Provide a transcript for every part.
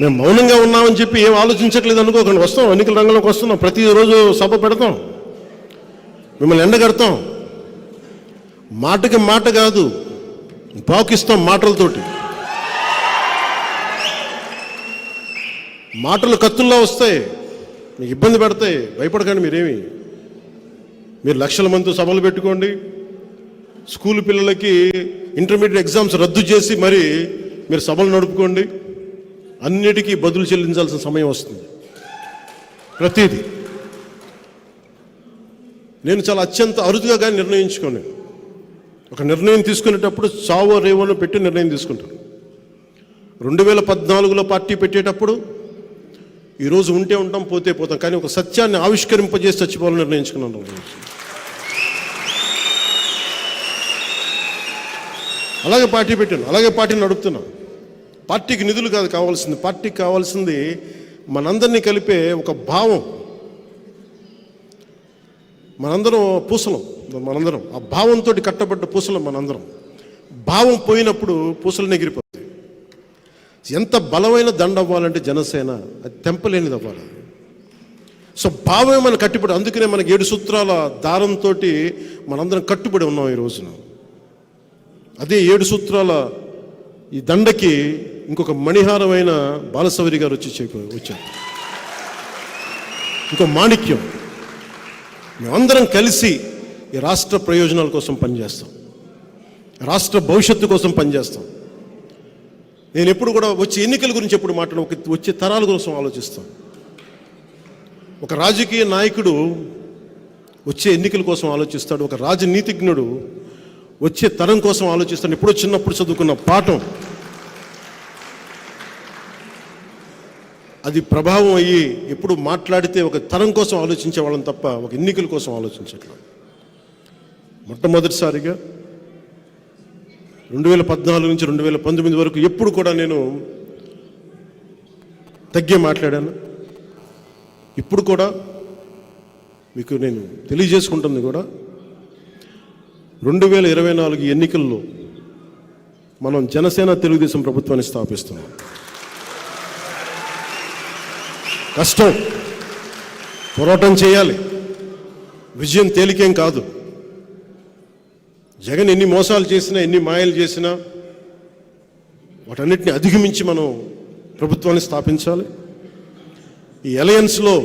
మేము మౌనంగా ఉన్నామని చెప్పి ఏం ఆలోచించట్లేదు అనుకోకండి. వస్తాం ఎన్నికల రంగంలోకి వస్తున్నాం. ప్రతిరోజు సభ పెడతాం. మిమ్మల్ని ఎండగడతాం. మాటకి మాట కాదు పాకిస్తాం మాటలతోటి. మాటలు కత్తుల్లో వస్తాయి మీకు ఇబ్బంది పెడతాయి భయపడకండి మీరేమి. మీరు లక్షల మంది సభలు పెట్టుకోండి. స్కూల్ పిల్లలకి ఇంటర్మీడియట్ ఎగ్జామ్స్ రద్దు చేసి మరి మీరు సభలు నడుపుకోండి. అన్నిటికీ బదులు చెల్లించాల్సిన సమయం వస్తుంది. ప్రతిదీ. నేను చాలా అత్యంత అరుదుగా కానీ నిర్ణయించుకోను ఒక నిర్ణయం తీసుకునేటప్పుడు చావో రేవోను పెట్టి నిర్ణయం తీసుకుంటాను. రెండు వేల పద్నాలుగులో పార్టీ పెట్టేటప్పుడు ఈరోజు ఉంటే ఉంటాం పోతే పోతాం కానీ ఒక సత్యాన్ని ఆవిష్కరింపజేసి చచ్చిపోవాలని నిర్ణయించుకున్నాను అలాగే పార్టీ పెట్టాను అలాగే పార్టీని నడుపుతున్నాను. పార్టీకి నిధులు కాదు కావాల్సింది. పార్టీకి కావాల్సింది మనందరినీ కలిపే ఒక భావం. మనందరం పూసలం మనందరం. ఆ భావంతో కట్టబడ్డ పూసలం మనందరం. భావం పోయినప్పుడు పూసలు నెగిరిపోతాయి ఎంత బలమైన దండ అవ్వాలంటే జనసేన అది తెంపలేనిది అవ్వాలి. సో భావమే మనం కట్టుబడి అందుకనే మనకి ఏడు సూత్రాల దారంతో మనందరం కట్టుబడి ఉన్నాం ఈ రోజున. అదే ఏడు సూత్రాల ఈ దండకి ఇంకొక మణిహారమైన బాలసౌరి గారు వచ్చి వచ్చారు. ఇంకో మాణిక్యం. మేమందరం కలిసి ఈ రాష్ట్ర ప్రయోజనాల కోసం పనిచేస్తాం. రాష్ట్ర భవిష్యత్తు కోసం పనిచేస్తాం. నేను ఎప్పుడు కూడా వచ్చే ఎన్నికల గురించి ఎప్పుడు మాట్లాడ ఒక వచ్చే తరాల కోసం ఆలోచిస్తాం. ఒక రాజకీయ నాయకుడు వచ్చే ఎన్నికల కోసం ఆలోచిస్తాడు ఒక రాజనీతిజ్ఞుడు వచ్చే తరం కోసం ఆలోచిస్తాడు. ఎప్పుడో చిన్నప్పుడు చదువుకున్న పాఠం. అది ప్రభావం అయ్యి ఎప్పుడు మాట్లాడితే ఒక తరం కోసం ఆలోచించే వాళ్ళం తప్ప ఒక ఎన్నికల కోసం ఆలోచించట్లేదు. మొట్టమొదటిసారిగా రెండు వేల పద్నాలుగు నుంచి రెండు వేల పంతొమ్మిది వరకు ఎప్పుడు కూడా నేను తగ్గే మాట్లాడాను. ఇప్పుడు కూడా మీకు నేను తెలియజేసుకుంటుంది కూడా రెండు వేల ఇరవై నాలుగు ఎన్నికల్లో మనం జనసేన తెలుగుదేశం ప్రభుత్వాన్ని స్థాపిస్తున్నాం. కష్టం. పోరాటం చేయాలి. విజయం తేలికేం కాదు. జగన్ ఎన్ని మోసాలు చేసినా ఎన్ని మాయలు చేసినా వాటన్నిటిని అధిగమించి మనం ప్రభుత్వాన్ని స్థాపించాలి. ఈ అలయన్స్లో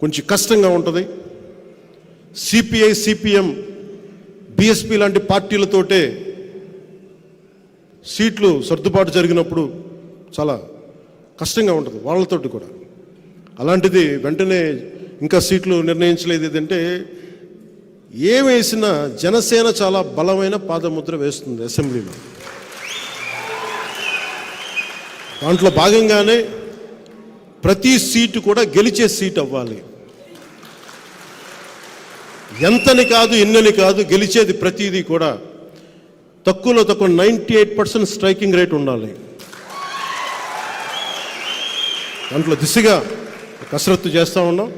కొంచెం కష్టంగా ఉంటుంది. సిపిఐ సిపిఎం బిఎస్పి లాంటి పార్టీలతోటే సీట్లు సర్దుబాటు జరిగినప్పుడు చాలా కష్టంగా ఉంటుంది వాళ్ళతోటి కూడా. అలాంటిది వెంటనే ఇంకా సీట్లు నిర్ణయించలేదు. ఏదంటే ఏం వేసినా జనసేన చాలా బలమైన పాదముద్ర వేస్తుంది అసెంబ్లీలో. దాంట్లో భాగంగానే ప్రతి సీటు కూడా గెలిచే సీట్ అవ్వాలి. ఎంతని కాదు ఎన్నని కాదు గెలిచేది ప్రతిదీ కూడా తక్కువలో తక్కువ ninety eight percent striking rate ఉండాలి. దాంట్లో దిశగా కసరత్తు చేస్తూ ఉన్నాం.